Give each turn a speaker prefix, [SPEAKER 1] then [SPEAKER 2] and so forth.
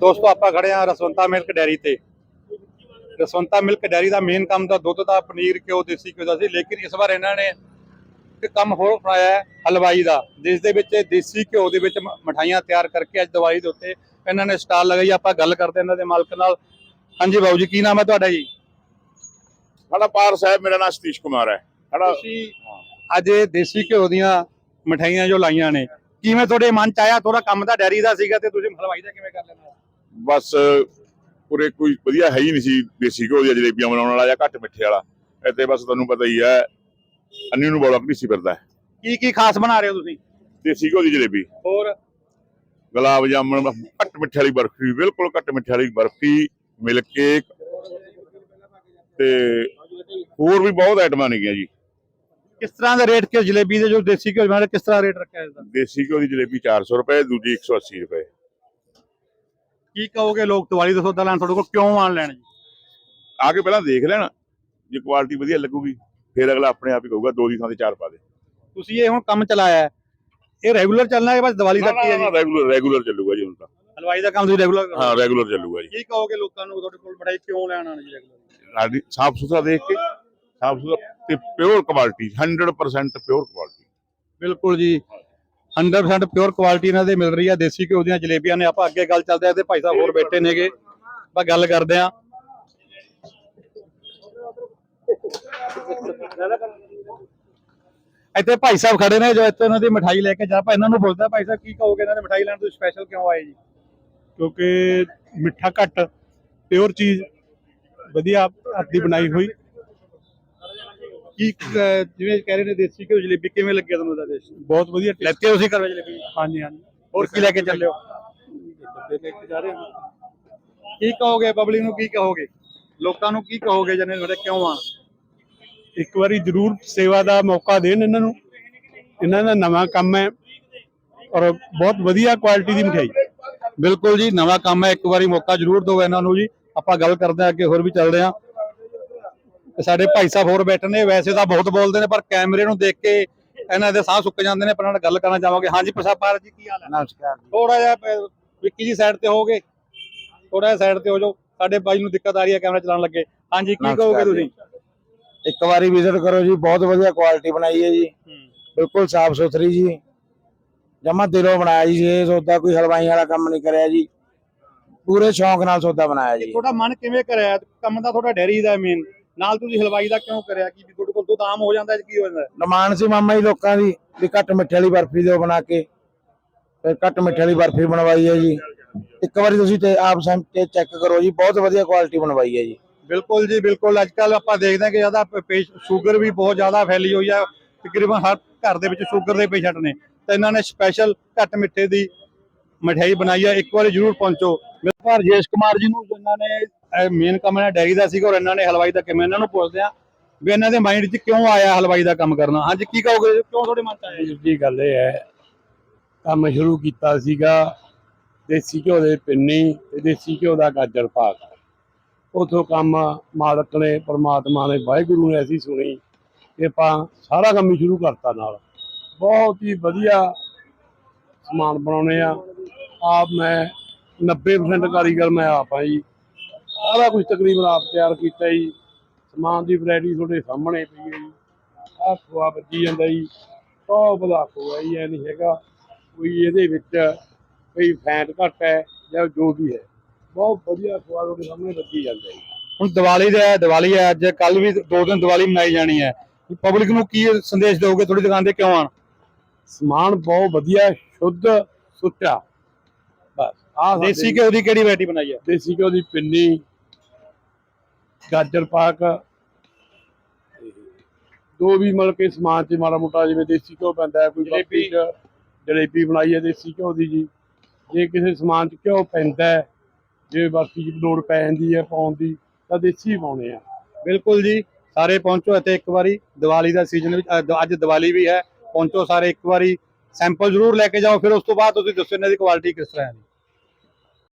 [SPEAKER 1] ਦੋਸਤੋ ਆਪਾਂ ਖੜੇ ਆ ਰਸਵੰਤਾ ਮਿਲਕ ਡੈਰੀ ਤੇ। ਰਸਵੰਤਾ ਮਿਲਕ ਡੈਰੀ ਦਾ ਮੇਨ ਕੰਮ ਤਾਂ ਦੁੱਧ ਦਾ ਪਨੀਰ ਘਿਓ ਦੇਸੀ ਘਿਓ ਦਾ ਸੀ ਲੇਕਿਨ ਇਸ ਵਾਰ ਇਹਨਾਂ ਨੇ ਇੱਕ ਕੰਮ ਹੋਰ ਹੈ ਹਲਵਾਈ ਦਾ ਜਿਸ ਦੇ ਵਿੱਚ ਦੇਸੀ ਘਿਓ ਦੇ ਵਿੱਚ ਮਠਾਈਆਂ ਤਿਆਰ ਕਰਕੇ ਅੱਜ ਦੀਵਾਲੀ ਦੇ ਉੱਤੇ ਇਹਨਾਂ ਨੇ ਸਟਾਲ ਲਗਾਈ ਆਪਾਂ ਗੱਲ ਕਰਦੇ ਇਹਨਾਂ ਦੇ ਮਾਲਕ ਨਾਲ। ਹਾਂਜੀ ਬਾਬੂ ਜੀ ਕੀ ਨਾਮ ਹੈ ਤੁਹਾਡਾ ਜੀ?
[SPEAKER 2] ਸਾਡਾ ਪਾਰ ਸਾਹਿਬ ਮੇਰਾ ਨਾਮ ਸਤੀਸ਼ ਕੁਮਾਰ ਹੈ। ਸਾਡਾ
[SPEAKER 1] ਤੁਸੀਂ ਅੱਜ ਇਹ ਦੇਸੀ ਘਿਓ ਦੀਆਂ ਮਠਾਈਆਂ ਜੋ ਲਾਈਆਂ ਨੇ ਕਿਵੇਂ ਤੁਹਾਡੇ ਮਨ ਚ ਆਇਆ? ਥੋੜਾ ਕੰਮ ਤਾਂ ਡੈਰੀ ਦਾ ਸੀਗਾ ਤੇ ਤੁਸੀਂ ਹਲਵਾਈ ਦਾ ਕਿਵੇਂ ਕਰ ਲੈਣਾ
[SPEAKER 2] ਬਸ ਉਰੇ ਕੋਈ ਵਧੀਆ ਹੈ ਹੀ ਨਹੀਂ ਸੀ ਦੇਸੀ ਘਿਓ ਦੀਆਂ ਜਲੇਬੀਆਂ ਬਣਾਉਣ ਵਾਲਾ ਜਾਂ ਘੱਟ ਮਿੱਠੇ ਵਾਲਾ। ਇੱਥੇ ਬਸ ਤੁਹਾਨੂੰ ਪਤਾ ਹੀ ਹੈ ਅੰਨੀ ਨੂੰ ਬੋਲਾ ਨਹੀਂ ਸੀ ਫਿਰਦਾ
[SPEAKER 1] ਕੀ ਕੀ ਖਾਸ ਬਣਾ ਰਹੇ ਹੋ ਤੁਸੀਂ?
[SPEAKER 2] ਦੇਸੀ ਘਿਓ ਦੀ ਜਲੇਬੀ।
[SPEAKER 1] ਹੋਰ?
[SPEAKER 2] ਗੁਲਾਬ ਜਾਮਣ ਘੱਟ ਮਿੱਠੇ ਵਾਲੀ ਬਰਫੀ ਬਿਲਕੁਲ ਘੱਟ ਮਿੱਠੇ ਵਾਲੀ ਬਰਫੀ ਮਿਲਕ ਕੇਕ ਤੇ ਹੋਰ ਵੀ ਬਹੁਤ ਆਈਟਮਾਂ ਨੇਗੀਆਂ ਜੀ।
[SPEAKER 1] ਕਿਸ ਤਰ੍ਹਾਂ ਦੇ ਰੇਟ ਕਿ ਜਲੇਬੀ ਦੇ ਜੋ ਦੇਸੀ ਘਿਓ ਬਣਾ ਕਿਸ ਤਰ੍ਹਾਂ ਰੇਟ ਰੱਖਿਆ ਇਸ ਦਾ?
[SPEAKER 2] ਦੇਸੀ ਘਿਓ ਦੀ ਜਲੇਬੀ 400 ਰੁਪਏ ਦੂਜੀ 180 ਰੁਪਏ।
[SPEAKER 1] ਕੀ ਕਹੋਗੇ ਲੋਕ ਦੀਵਾਲੀ ਦਾ ਸੌਦਾ ਲੈਣ ਤੁਹਾਡੇ ਕੋਲ ਕਿਉਂ ਆਣ ਲੈਣ ਜੀ?
[SPEAKER 2] ਆ ਕੇ ਪਹਿਲਾਂ ਦੇਖ ਲੈਣ ਜੇ ਕੁਆਲਿਟੀ ਵਧੀਆ ਲੱਗੂਗੀ ਫਿਰ ਅਗਲਾ ਆਪਣੇ ਆਪ ਹੀ ਕਹੂਗਾ ਦੋ ਦੀ ਥਾਂ ਤੇ ਚਾਰ ਪਾ ਦੇ।
[SPEAKER 1] ਤੁਸੀਂ ਇਹ ਹੁਣ ਕੰਮ ਚਲਾਇਆ ਹੈ। ਇਹ ਰੈਗੂਲਰ ਚੱਲਣਾ ਹੈ ਬਸ ਦੀਵਾਲੀ ਤੱਕ ਹੀ ਹੈ ਜੀ?
[SPEAKER 2] ਰੈਗੂਲਰ ਰੈਗੂਲਰ ਚੱਲੂਗਾ ਜੀ ਹੁਣ ਤਾਂ।
[SPEAKER 1] ਹਲਵਾਈ ਦਾ ਕੰਮ ਤੁਸੀਂ ਰੈਗੂਲਰ
[SPEAKER 2] ਹਾਂ ਰੈਗੂਲਰ ਚੱਲੂਗਾ ਜੀ।
[SPEAKER 1] ਕੀ ਕਹੋਗੇ ਲੋਕਾਂ ਨੂੰ ਤੁਹਾਡੇ ਕੋਲ ਮਠਾਈ ਕਿਉਂ ਲੈਣ ਆਣ ਜੀ ਰੈਗੂਲਰ
[SPEAKER 2] ਸਾਡੀ ਸਾਫ਼ ਸੁਥਰਾ ਦੇਖ ਕੇ ਸਾਫ਼ ਸੁਥਰਾ ਤੇ ਪਿਓਰ ਕੁਆਲਿਟੀ 100% ਪਿਓਰ ਕੁਆਲਿਟੀ
[SPEAKER 1] ਬਿਲਕੁਲ ਜੀ। 100% ਪਿਓਰ ਕੁਆਲਿਟੀ ਇਹਨਾਂ ਦੇ ਮਿਲ ਰਹੀ ਹੈ ਦੇਸੀ ਘਿਓ ਦੀਆਂ ਜਲੇਬੀਆਂ ਨੇ। ਆਪਾਂ ਅੱਗੇ ਗੱਲ ਚੱਲਦੇ ਆ ਤੇ ਭਾਈ ਸਾਹਿਬ ਹੋਰ ਬੈਠੇ ਨੇਗੇ। ਆਪਾਂ ਗੱਲ ਕਰਦੇ ਆ। ਇੱਥੇ ਭਾਈ ਸਾਹਿਬ ਖੜੇ ਨੇ, ਜੋ ਇੱਥੇ ਇਹਨਾਂ ਦੀ ਮਠਾਈ ਲੈ ਕੇ ਜਾ ਆਪਾਂ ਇਹਨਾਂ ਨੂੰ ਪੁੱਛਦਾ ਭਾਈ ਸਾਹਿਬ, ਕੀ ਕਹੋਗੇ ਇਹਨਾਂ ਦੀ ਮਠਾਈ ਲੈਣ? ਤੁਸੀਂ ਸਪੈਸ਼ਲ ਕਿਉਂ ਆਏ ਜੀ?
[SPEAKER 3] ਕਿਉਂਕਿ ਮਿੱਠਾ ਘੱਟ ਪਿਓਰ ਚੀਜ਼ ਵਧੀਆ, ਹੱਥ ਬਣਾਈ ਹੋਈ।
[SPEAKER 1] ਕੀ ਅਹ, ਜਿਵੇਂ ਕਹਿ ਰਹੇ ਨੇ ਦੇਸੀ ਘਿਓ ਜਲੇਬੀ ਕਿਵੇਂ ਲੱਗਿਆ ਤੁਹਾਨੂੰ ਦਾ ਦੇਸੀ
[SPEAKER 3] ਬਹੁਤ ਵਧੀਆ taste।
[SPEAKER 1] ਲੈਤੇ ਤੁਸੀਂ ਕਰਵਾ ਜਲੇਬੀ?
[SPEAKER 3] ਹਾਂਜੀ ਹਾਂਜੀ।
[SPEAKER 1] ਹੋਰ ਕੀ ਲੈ ਕੇ ਚੱਲੇ ਹੋ?
[SPEAKER 3] ਡੱਬੇ ਲੈ ਕੇ ਜਾ ਰਹੇ ਹਾਂ।
[SPEAKER 1] ਕੀ ਕਹੋਗੇ ਪਬਲਿਕ ਨੂੰ ਕੀ ਕਹੋਗੇ? ਲੋਕਾਂ ਨੂੰ ਕੀ ਕਹੋਗੇ ਜਨੇ ਤੁਹਾਡੇ ਕਿਉਂ ਆਣ
[SPEAKER 3] ਇੱਕ ਵਾਰੀ ਜ਼ਰੂਰ ਸੇਵਾ ਦਾ ਮੌਕਾ ਦੇਣ ਇਹਨਾਂ ਨੂੰ। ਇਹਨਾਂ ਦਾ ਨਵਾਂ ਕੰਮ ਹੈ ਔਰ ਬਹੁਤ ਵਧੀਆ ਕੁਆਲਿਟੀ ਦੀ ਮਠਿਆਈ।
[SPEAKER 1] ਬਿਲਕੁਲ ਜੀ ਨਵਾਂ ਕੰਮ ਹੈ। ਇੱਕ ਵਾਰੀ ਮੌਕਾ ਜ਼ਰੂਰ ਦਿਓ ਇਹਨਾਂ ਨੂੰ ਜੀ। ਆਪਾਂ ਗੱਲ ਕਰਦੇ ਹਾਂ ਅੱਗੇ ਹੋਰ ਵੀ ਚੱਲਦੇ ਹਾਂ। ਸਾਡੇ ਭਾਈ ਸਾਹਿਬ ਹੋਰ ਬੈਠੇ ਨੇ ਵੈਸੇ ਤਾਂ ਬਹੁਤ ਬੋਲਦੇ ਨੇ ਪਰ ਕੈਮਰੇ ਨੂੰ ਦੇਖ ਕੇ ਇਹਨਾਂ ਦੇ ਸਾਹ ਸੁੱਕ ਜਾਂਦੇ ਨੇ ਪਰ ਨਾਲ ਗੱਲ ਕਰਨਾ ਚਾਹਾਂਗੇ। ਹਾਂਜੀ ਪ੍ਰਸਾਪਾਲ ਜੀ ਕੀ ਹਾਲ ਹੈ?
[SPEAKER 4] ਨਮਸਕਾਰ ਜੀ।
[SPEAKER 1] ਥੋੜਾ ਜਿਹਾ ਵਿੱਕੀ ਜੀ ਸਾਈਡ ਤੇ ਹੋਗੇ ਥੋੜਾ ਜਿਹਾ ਸਾਈਡ ਤੇ ਹੋ ਜਾਓ। ਸਾਡੇ ਬਾਈ ਨੂੰ ਦਿੱਕਤ ਆ ਰਹੀ ਹੈ ਕੈਮਰਾ ਚਲਾਉਣ ਲੱਗੇ। ਹਾਂਜੀ ਕੀ
[SPEAKER 4] ਨਮਸਕਾਰ
[SPEAKER 1] ਕਹੋਗੇ
[SPEAKER 4] ਜੀ।
[SPEAKER 1] ਤੁਸੀਂ?
[SPEAKER 4] ਇੱਕ ਵਾਰੀ ਵਿਜ਼ਿਟ ਕਰੋ ਜੀ ਬਹੁਤ ਵਧੀਆ ਕੁਆਲਿਟੀ ਬਣਾਈ ਹੈ ਜੀ। ਬਿਲਕੁਲ ਸਾਫ਼ ਸੁਥਰੀ ਜੀ। ਜਮਾ ਦਿਲੋਂ ਬਣਾਇਆ ਜੀ ਇਹ ਸੌਦਾ ਕੋਈ ਹਲਵਾਈ ਵਾਲਾ ਕੰਮ ਨਹੀਂ ਕਰਿਆ ਜੀ। ਪੂਰੇ ਸ਼ੌਂਕ ਨਾਲ ਸੌਦਾ ਬਣਾਇਆ ਜੀ।
[SPEAKER 1] ਤੁਹਾਡਾ ਮਨ ਕਿਵੇਂ ਕਰਿਆ? ਕੰਮ ਤਾਂ ਤੁਹਾਡਾ ਡੈਰੀ ਦਾ ਮੇਨ ਨਾਲ ਤੁਸੀਂ ਹਲਵਾਈ ਦਾ ਕਿਉਂ ਕਰਿਆ? ਕਿ ਵੀ ਤੁਹਾਡੇ ਕੋਲ ਦੁੱਧ ਆਮ ਹੋ ਜਾਂਦਾ ਹੈ ਕੀ ਹੋ ਜਾਂਦਾ?
[SPEAKER 4] ਡਿਮਾਂਡ ਸੀ ਮਾਮਾ ਜੀ ਲੋਕਾਂ ਦੀ ਵੀ ਘੱਟ ਮਿੱਠੇ ਵਾਲੀ ਬਰਫੀ ਦਿਓ ਬਣਾ ਕੇ। ਫਿਰ ਘੱਟ ਮਿੱਠੇ ਵਾਲੀ ਬਰਫੀ ਬਣਵਾਈ ਹੈ ਜੀ। ਇੱਕ ਵਾਰੀ ਤੁਸੀਂ ਤੇ ਆਪ ਸੈਂਪ ਤੇ ਚੈੱਕ ਕਰੋ ਜੀ ਬਹੁਤ ਵਧੀਆ ਕੁਆਲਿਟੀ ਬਣਵਾਈ ਹੈ ਜੀ।
[SPEAKER 1] ਬਿਲਕੁਲ ਜੀ ਬਿਲਕੁਲ। ਅੱਜ ਕੱਲ ਆਪਾਂ ਦੇਖਦੇ ਹਾਂ ਕਿ ਜ਼ਿਆਦਾ ਸ਼ੂਗਰ ਵੀ ਬਹੁਤ ਜ਼ਿਆਦਾ ਫੈਲੀ ਹੋਈ ਹੈ। ਤਕਰੀਬਨ ਹਰ ਘਰ ਦੇ ਵਿੱਚ ਸ਼ੂਗਰ ਦੇ ਪੇਸ਼ੈਂਟ ਨੇ। ਤਾਂ ਇਹਨਾਂ ਨੇ ਸਪੈਸ਼ਲ ਘੱਟ ਮਿੱਠੇ ਦੀ ਮਠਿਆਈ ਬਣਾਈ ਹੈ ਇੱਕ ਵਾਰੀ ਜ਼ਰੂਰ ਪਹੁੰਚੋ। ਮੇਰੇ ਭਾਰ ਜੇਸ਼ ਕੁਮਾਰ ਜੀ ਨੂੰ ਇਹਨਾਂ ਨੇ ਮੇਨ ਕੰਮ ਇਹਨਾਂ ਡੈਰੀ ਦਾ ਸੀਗਾ ਔਰ ਇਹਨਾਂ ਨੇ ਹਲਵਾਈ ਦਾ ਕਿਵੇਂ ਇਹਨਾਂ ਨੂੰ ਪੁੱਛਦੇ ਆ ਵੀ ਇਹਨਾਂ ਦੇ ਮਾਈਂਡ 'ਚ ਕਿਉਂ ਆਇਆ ਹਲਵਾਈ ਦਾ ਕੰਮ ਕਰਨਾ? ਹਾਂਜੀ, ਕੀ ਕਹੋਗੇ? ਕਿਉਂ ਤੁਹਾਡੇ ਮਨ 'ਚ ਆਇਆ ਜੀ?
[SPEAKER 3] ਗੱਲ ਇਹ ਹੈ, ਕੰਮ ਸ਼ੁਰੂ ਕੀਤਾ ਸੀਗਾ, ਦੇਸੀ ਘਿਓ ਦੇ ਪਿੰਨੀ ਤੇ ਦੇਸੀ ਘਿਓ ਦਾ ਗਾਜਰ ਪਾਕ। ਉਥੋਂ ਕੰਮ ਮਾਲਕ ਨੇ, ਪ੍ਰਮਾਤਮਾ ਨੇ, ਵਾਹਿਗੁਰੂ ਨੇ ਐਸੀ ਸੁਣੀ ਕਿ ਆਪਾਂ ਸਾਰਾ ਕੰਮ ਹੀ ਸ਼ੁਰੂ ਕਰਤਾ ਨਾਲ। ਬਹੁਤ ਹੀ ਵਧੀਆ ਸਮਾਨ ਬਣਾਉਣੇ ਆ। ਆਪ ਮੈਂ 90% ਕਾਰੀਗਰ ਮੈਂ ਆਪ ਆ ਜੀ। ਸਾਰਾ ਕੁਝ ਤਕਰੀਬਨ ਆਪ ਤਿਆਰ ਕੀਤਾ ਜੀ। ਸਮਾਨ ਦੀ ਵੈਰਾਈਟੀ ਤੁਹਾਡੇ ਸਾਹਮਣੇ ਪਈ ਹੈ ਜੀ। ਆਹ ਖੋਆ ਵੱਜੀ ਜਾਂਦਾ ਜੀ। ਟੌਪ ਦਾ ਖੋਆ ਜੀ ਇਹ ਨਹੀਂ ਹੈਗਾ। ਕੋਈ ਇਹਦੇ ਵਿੱਚ ਕੋਈ ਫੈਟ ਘੱਟ ਹੈ ਜਾਂ ਜੋ ਵੀ ਹੈ। ਬਹੁਤ ਵਧੀਆ ਖੋਆ ਤੁਹਾਡੇ ਸਾਹਮਣੇ ਵੱਜੀ ਜਾਂਦਾ ਜੀ।
[SPEAKER 1] ਹੁਣ ਦੀਵਾਲੀ ਦਾ ਦੀਵਾਲੀ ਹੈ ਅੱਜ। ਕੱਲ ਵੀ ਦੋ ਦਿਨ ਦੀਵਾਲੀ ਮਨਾਈ ਜਾਣੀ ਹੈ। ਪਬਲਿਕ ਨੂੰ ਕੀ ਸੰਦੇਸ਼ ਦਿਓਗੇ? ਤੁਹਾਡੀ ਦੁਕਾਨ ਤੇ ਕਿਉਂ ਆਣ
[SPEAKER 3] ਸਮਾਨ ਬਹੁਤ ਵਧੀਆ ਸ਼ੁੱਧ ਸੁੱਚਾ। ਸਾਡੇ
[SPEAKER 1] ਦੇਸੀ ਘਿਓ ਦੀ ਕਿਹੜੀ ਵੈਰਾਈਟੀ ਬਣਾਈ ਹੈ
[SPEAKER 3] ਦੇਸੀ ਘਿਓ ਦੀ ਪਿੰਨੀ ਗਾਜਰ ਪਾਕ। ਤੇ ਜੋ ਵੀ ਮਤਲਬ ਕਿ ਸਮਾਨ ਚ ਮਾੜਾ ਮੋਟਾ ਜਿਵੇਂ ਦੇਸੀ ਘਿਓ ਪੈਂਦਾ ਕੋਈ
[SPEAKER 1] ਜਲੇਬੀ।
[SPEAKER 3] ਬਰਫੀ ਚ ਜਲੇਬੀ ਬਣਾਈ ਹੈ ਦੇਸੀ ਘਿਓ ਦੀ ਜੀ। ਜੇ ਕਿਸੇ ਸਮਾਨ ਚ ਘਿਓ ਪੈਂਦਾ ਜੇ ਬਰਫੀ ਚ ਲੋੜ ਪੈ ਜਾਂਦੀ ਹੈ ਪਾਉਣ ਦੀ ਤਾਂ ਦੇਸੀ ਪਾਉਣੇ ਆ।
[SPEAKER 1] ਬਿਲਕੁਲ ਜੀ ਸਾਰੇ ਪਹੁੰਚੋ ਇੱਥੇ ਇੱਕ ਵਾਰੀ ਦੀਵਾਲੀ ਦਾ ਸੀਜ਼ਨ ਵਿੱਚ ਅੱਜ ਦੀਵਾਲੀ ਵੀ ਹੈ ਪਹੁੰਚੋ ਸਾਰੇ ਇੱਕ ਵਾਰੀ ਸੈਂਪਲ ਜ਼ਰੂਰ ਲੈ ਕੇ ਜਾਓ ਫਿਰ ਉਸ ਤੋਂ ਬਾਅਦ ਤੁਸੀਂ ਦੱਸੋ ਇਹਨਾਂ ਦੀ ਕੁਆਲਿਟੀ ਕਿਸ ਤਰ੍ਹਾਂ ਹੈ।